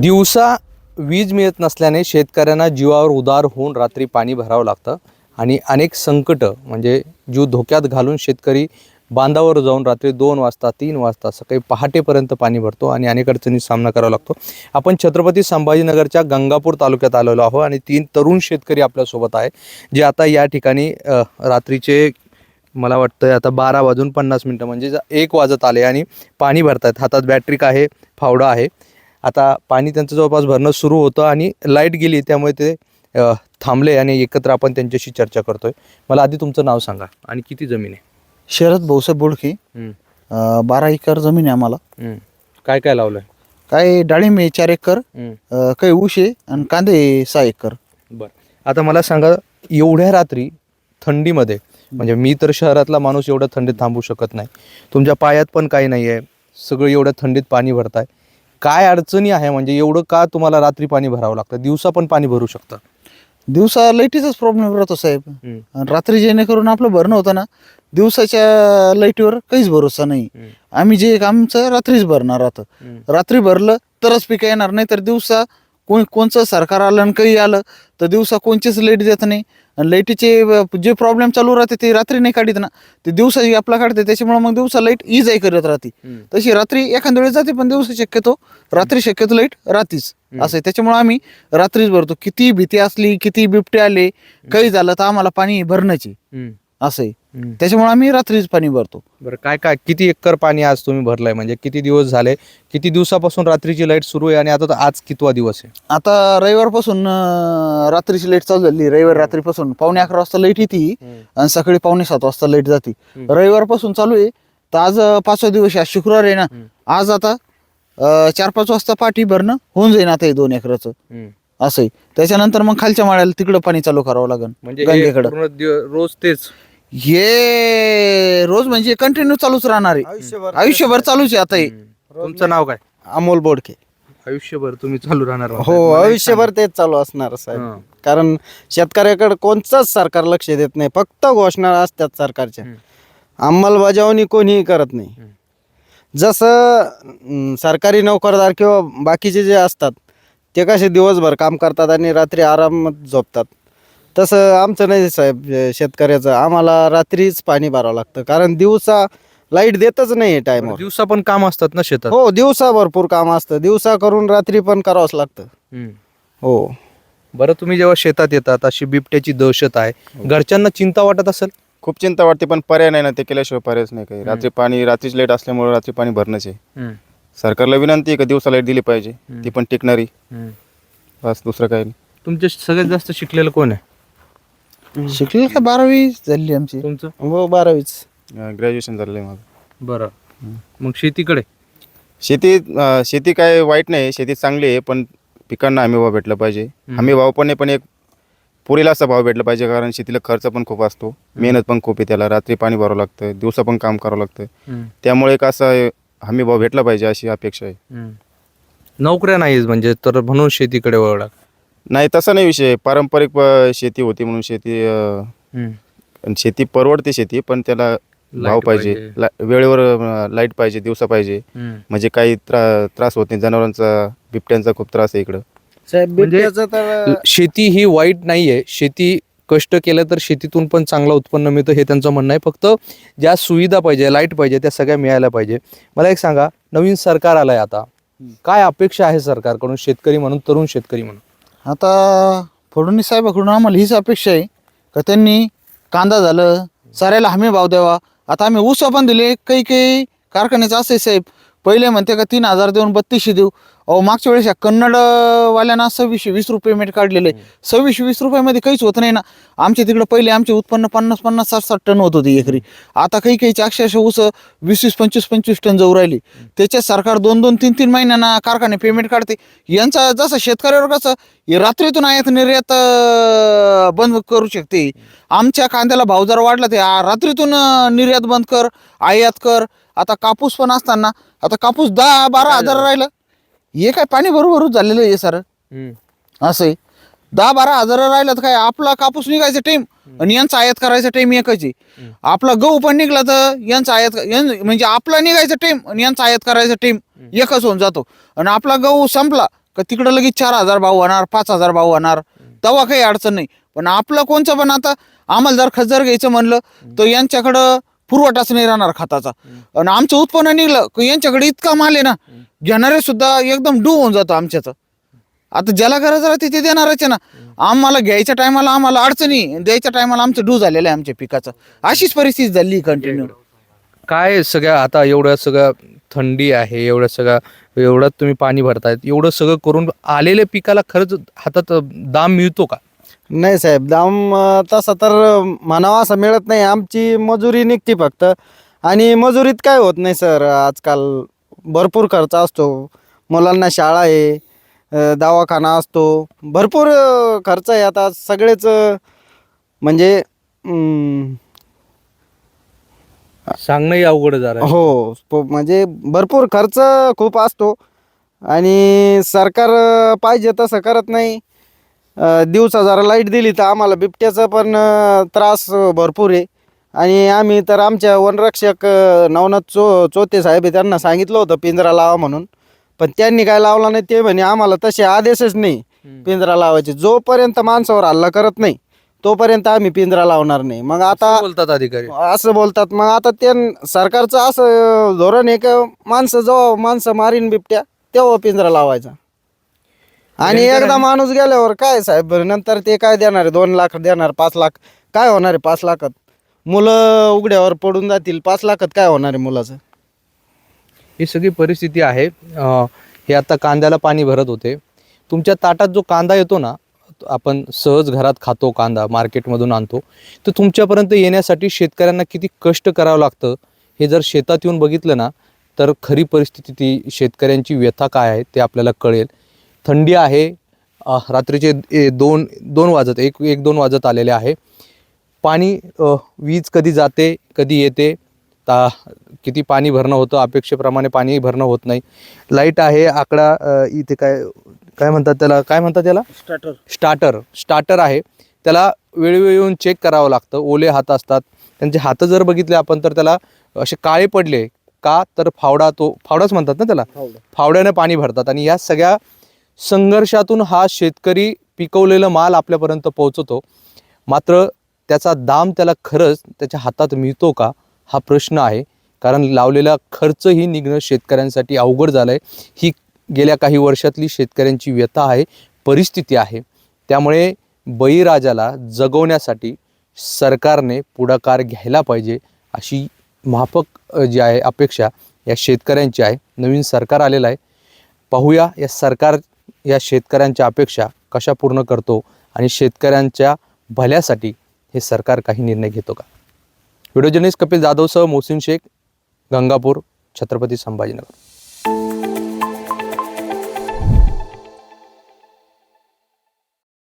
दिवसा वीज मिळत नसल्याने शेतकऱ्यांना जीवावर उदार होऊन रात्री पाणी भरावं लागतं आणि अनेक संकटं म्हणजे जीव धोक्यात घालून शेतकरी बांधावर जाऊन रात्री दोन वाजता तीन वाजता सकाळी पहाटेपर्यंत पाणी भरतो आणि अनेक अडचणी सामना करावा लागतो. आपण छत्रपती संभाजीनगरच्या गंगापूर तालुक्यात आलेलो आहोत आणि तीन तरुण शेतकरी आपल्यासोबत आहे जे आता या ठिकाणी रात्रीचे मला वाटतं आता बारा वाजून पन्नास मिनटं म्हणजे एक वाजत आले आणि पाणी भरतायत. हातात बॅटरी आहे? फावडा आहे. आता पाणी त्यांचं जवळपास भरणं सुरू होतं आणि लाइट गेली त्यामुळे ते थांबले आणि एकत्र आपण त्यांच्याशी चर्चा करतोय. मला आधी तुमचं नाव सांगा आणि किती जमीन आहे? शरद भाऊसाहेब बोडके. बारा एकर जमीन आहे आम्हाला. काय काय लावलंय? काय डाळिंब आहे चार एकर काही ऊस आहे आणि कांदे सहा एकर. बरं. आता मला सांगा एवढ्या रात्री थंडीमध्ये म्हणजे मी तर शहरातला माणूस एवढ्या थंडीत थांबू शकत नाही. तुमच्या पायात पण काही नाही आहे सगळं एवढ्या थंडीत पाणी भरताय. काय अडचणी आहे? म्हणजे एवढं का तुम्हाला रात्री पाणी भरावं लागतं? दिवसा पण पाणी भरू शकतं. दिवसा लाईटीचाच प्रॉब्लेम राहतो साहेब. आणि रात्री जेणेकरून आपलं भरणं होतं ना दिवसाच्या लाईटीवर काहीच भरोसा नाही. आम्ही जे आमचं रात्रीच भरणार राहतं हम्म. रात्री भरलं तरच पिकं येणार नाही तर दिवसा कोण कोणचं सरकार आलं आणि काही आलं तर दिवसा कोणचीच लाइट देत नाही. आणि लाईटीचे जे प्रॉब्लेम चालू राहते ते रात्री नाही काढत ना. ते दिवसा आपला काढते त्याच्यामुळे मग दिवसा लाइट इज आहे करत राहते. तशी रात्री एखाद्या वेळेस जाते पण दिवसा शक्यतो रात्री शक्यतो लाइट राहतीच. असं आहे. त्याच्यामुळे आम्ही रात्रीच भरतो. किती भीती असली किती बिबटे आले काही झालं तर आम्हाला पाणी भरण्याची. असं आहे. त्याच्यामुळे आम्ही रात्रीच पाणी भरतो. बरं काय काय किती एकर पाणी आज तुम्ही भरलंय? म्हणजे किती दिवस झाले? किती दिवसापासून रात्रीची लाइट सुरू आहे आणि आता आज कितवा दिवस आहे? आता रविवारपासून अं, रात्रीची लाइट चालू झाली. रविवार रात्रीपासून पावणे अकरा वाजता लाइट येते आणि सकाळी पावणे सात वाजता लाइट जाते. रविवारपासून चालू आहे. तर आज अं, पाचवा दिवस आहे. आज शुक्रवार आहे ना. आज आता अं, चार पाच वाजता पाठी भरणं होऊन जाईल आता हे दोन एकराचं. हम्म. असं आहे त्याच्यानंतर मग खालच्या माळ्याला तिकडं पाणी चालू करावं लागेल म्हणजे हे गंगेकडं. पूर्ण दिव- रोज तेच. हे रोज म्हणजे कंटिन्यू चालूच राहणार आहे. आयुष्यभर चालूच आहे आता हे. तुमचं नाव काय? अमोल बोडके. आयुष्यभर तुम्ही चालू राहणार हो म्हणताय. मला एक आयुष्यभर तेच चालू असणार. साहेब. कारण शेतकऱ्याकडे कोणतंच सरकार लक्ष देत नाही. फक्त घोषणा असतात सरकारच्या. हम्म. अंमलबजावणी कोणीही करत नाही. हम्म. जसं अं, सरकारी नोकरदार किंवा बाकीचे जे असतात ते कसे दिवसभर काम करतात आणि रात्री आरामात झोपतात. तसं आमचं नाही साहेब शेतकऱ्याचं. आम्हाला रात्रीच पाणी भरावं लागतं. कारण दिवसा लाइट देतच नाही टायमावर दिवसा पण काम असतात ना शेतात? हो दिवसा भरपूर काम असतं. दिवसा करून रात्री पण करावंच लागतं. हम्म. हो. बरं तुम्ही जेव्हा शेतात येतात अशी बिबट्याची दहशत आहे घरच्यांना चिंता वाटत असेल? खूप चिंता वाटते पण पर्याय नाही ना. ते केल्याशिवाय पर्यायच नाही काही. रात्री पाणी रात्रीच लाइट असल्यामुळे रात्री पाणी भरणंच आहे. सरकारला विनंती आहे का दिवसा लाइट दिली पाहिजे. ती पण टिकणारी. बस दुसरं काही नाही. तुमचे सगळ्यात जास्त शिकलेलं कोण आहे? शिकले का बारावी झाली आमची. तुमचं? हो बारावीच. ग्रॅज्युएशन झालेलं आहे माझं. बरं. मग शेतीकडे? शेती अं, शेती काय वाईट नाही. शेती चांगली आहे पण पिकांना हमी भाव भेटला पाहिजे. हमी भाव पण आहे पण एक पुरेला असा भाव भेटला पाहिजे कारण शेतीला खर्च पण खूप असतो. मेहनत पण खूप आहे त्याला. रात्री पाणी भरावं लागतं दिवसा पण काम करावं लागतं. त्यामुळे एक असा हमी भाव भेटला पाहिजे अशी अपेक्षा आहे. नोकऱ्या नाहीच म्हणजे तर म्हणून शेतीकडे वळला नाही तसा नाही विषय. पारंपरिक शेती होती म्हणून शेती अं, आणि शेती परवडते शेती पण त्याला भाव पाहिजे. पाहिजे. ला- वेळेवर लाइट पाहिजे दिवसा पाहिजे. म्हणजे काही त्रा त्रास होत नाही. जनावरांचा बिबट्यांचा खूप त्रास आहे इकडं. साहेब म्हणजे- बिबट्याचं तर शेती ही वाईट नाहीये. शेती कष्ट केलं तर शेतीतून पण चांगलं उत्पन्न मिळतं हे त्यांचं म्हणणं आहे. फक्त ज्या सुविधा पाहिजे लाइट पाहिजे त्या सगळ्या मिळायला पाहिजे. मला एक सांगा नवीन सरकार आलंय आता. काय अपेक्षा आहे सरकारकडून? शेतकरी म्हणून तरुण शेतकरी म्हणून? आता फडणवीस साहेबाकडून आम्हाला हीच अपेक्षा आहे का त्यांनी कांदा झालं साऱ्याला हमी भाव द्यावा. आता आम्ही ऊस पण दिले काही काही कारखान्याचं असे साहेब. पहिले म्हणते का तीन हजार देऊन बत्तीसशे देऊ. अहो मागच्या वेळेस या कन्नड वाल्यांना सव्वीसशे वीस रुपये पेमेंट काढलेले. सव्वीसशे वीस रुपयामध्ये काहीच होत नाही ना. आमच्या तिकडं पहिले आमचे उत्पन्न पन्नास पन्नास साठ साठ टन होत होती एकरी. आता काही काहीची अक्षरशः ऊस वीस वीस पंचवीस पंचवीस टन जाऊ राहिली. त्याच्यात सरकार दोन दोन तीन तीन महिन्यांना कारखाने पेमेंट काढते. यांचा जसं शेतकऱ्यावर कसं हे रात्रीतून आयात निर्यात बंद करू शकते. आमच्या कांद्याला भाव जर वाढला ते रात्रीतून निर्यात बंद कर आयात कर. आता कापूस पण असताना आता कापूस दहा बारा हजार राहिलं. हे काय पाणी बरोबरच झालेलं आहे सर. असं आहे. दहा बारा हजार राहिलं तर काय आपला कापूस निघायचा टाइम आणि यांचा आयात करायचा टाइम एकच आहे. आपला गहू पण निघला तर यांचा आयात यां- म्हणजे आपला निघायचा टाइम आणि यांचा आयात करायचा टाइम एकच होऊन जातो. आणि आपला गहू संपला का तिकडं लगेच चार हजार भाव होणार पाच हजार भाव होणार. तेव्हा काही अडचण नाही. पण आपलं कोणचं पण आता आम्हाला जर खत घ्यायचं म्हणलं तर यांच्याकडं पुरवठाच नाही राहणार खताचा. आणि आमचं उत्पन्न निघलं की यांच्याकडे इतका माल आहे ना घेणारे सुद्धा एकदम डू होऊन जातो आमच्याच. आता ज्याला गरज राहते ते देणारच आहे ना. आम्हाला घ्यायच्या टायमाला आम्हाला अडचणी द्यायच्या टायमाला आमचं डू झालेलं आहे आमच्या पिकाचं. अशीच परिस्थिती झाली कंटिन्यू काय सगळ्या आता एवढ्या सगळ्या थंडी आहे एवढ्या सगळ्या एवढ्यात तुम्ही पाणी भरतायत एवढं सगळं करून आलेल्या पिकाला खरंच हातात दाम मिळतो का? नाही साहेब दाम अं, तसा तर म्हणावा असं मिळत नाही. आमची मजुरी निघते फक्त. आणि मजुरीत काय होत नाही सर. आजकाल भरपूर खर्च असतो. मुलांना शाळा आहे अं, दवाखाना असतो. भरपूर अं, खर्च आहे. आता सगळेच अं, म्हणजे अं, सांगणंही अवघड झालं हो प- म्हणजे भरपूर खर्च खूप असतो. आणि सरकार अं, पाहिजे तसं करत नाही. दिवसा जरा लाइट दिली तर आम्हाला बिबट्याचा पण त्रास भरपूर आहे. आणि आम्ही तर आमच्या वनरक्षक नवनाथ चो चोते साहेब त्यांना सांगितलं होतं पिंजरा लावा म्हणून. पण त्यांनी काय लावला नाही ते म्हणे आम्हाला तसे आदेशच नाही पिंजरा लावायचे. जोपर्यंत माणसावर हल्ला करत नाही तोपर्यंत आम्ही पिंजरा लावणार नाही. मग आता बोलतात अधिकारी. असं बोलतात. मग आता ते सरकारचं असं धोरण आहे का माणसं जेव्हा माणसं मारीन बिबट्या तेव्हा पिंजरा लावायचा. आणि एकदा माणूस गेल्यावर काय साहेब नंतर ते काय देणार आहे? दोन लाख देणार पाच लाख? काय होणार आहे पाच लाखात? मुलं उघड्यावर पडून जातील पाच लाखात काय होणार आहे मुलाचं? ही सगळी परिस्थिती आहे. अं, हे आता कांद्याला पाणी भरत होते. तुमच्या ताटात जो कांदा येतो ना आपण सहज घरात खातो कांदा मार्केटमधून आणतो. तर तुमच्यापर्यंत येण्यासाठी शेतकऱ्यांना किती कष्ट करावं लागतं? हे जर शेतात येऊन बघितलं ना तर खरी परिस्थिती ती शेतकऱ्यांची व्यथा काय आहे ते आपल्याला कळेल. थंडी आहे. रात्रीचे दोन दोन वाजत एक एक दोन वाजत आलेले आहे. पाणी वीज कधी जाते कधी येते? ता किती पाणी भरणं होतं? अपेक्षेप्रमाणे पाणी भरणं होत नाही. लाइट आहे आकडा इथे काय काय म्हणतात त्याला? काय म्हणतात त्याला? स्टार्टर. स्टार्टर. स्टार्टर आहे. त्याला वेळोवेळी येऊन चेक करावं लागतं. ओले हात असतात. त्यांचे हात जर बघितले आपण तर त्याला असे काळे पडले का तर फावडा तो फावडाच म्हणतात ना त्याला? फावड्याने पाणी भरतात. आणि या सगळ्या संघर्षातून हा शेतकरी पिकवलेला माल आपल्यापर्यंत पोहोचवतो मात्र त्याचा दाम त्याला खरंच त्याच्या हातात मिळतो का? हा प्रश्न आहे. कारण लावलेला खर्चही निघणं शेतकऱ्यांसाठी अवघड झालं आहे ही गेल्या काही वर्षातली शेतकऱ्यांची व्यथा आहे परिस्थिती आहे. त्यामुळे बळीराजाला जगवण्यासाठी सरकारने पुढाकार घ्यायला पाहिजे अशी माफक जी आहे अपेक्षा या शेतकऱ्यांची आहे. नवीन सरकार आलेलं आहे. पाहूया या सरकार या शेतकऱ्यांच्या अपेक्षा कशा पूर्ण करतो आणि शेतकऱ्यांच्या भल्यासाठी हे सरकार काही निर्णय घेतो का? व्हिडिओ जर्नलिस्ट कपिल जाधवसह मोहसिन शेख गंगापूर छत्रपती संभाजीनगर.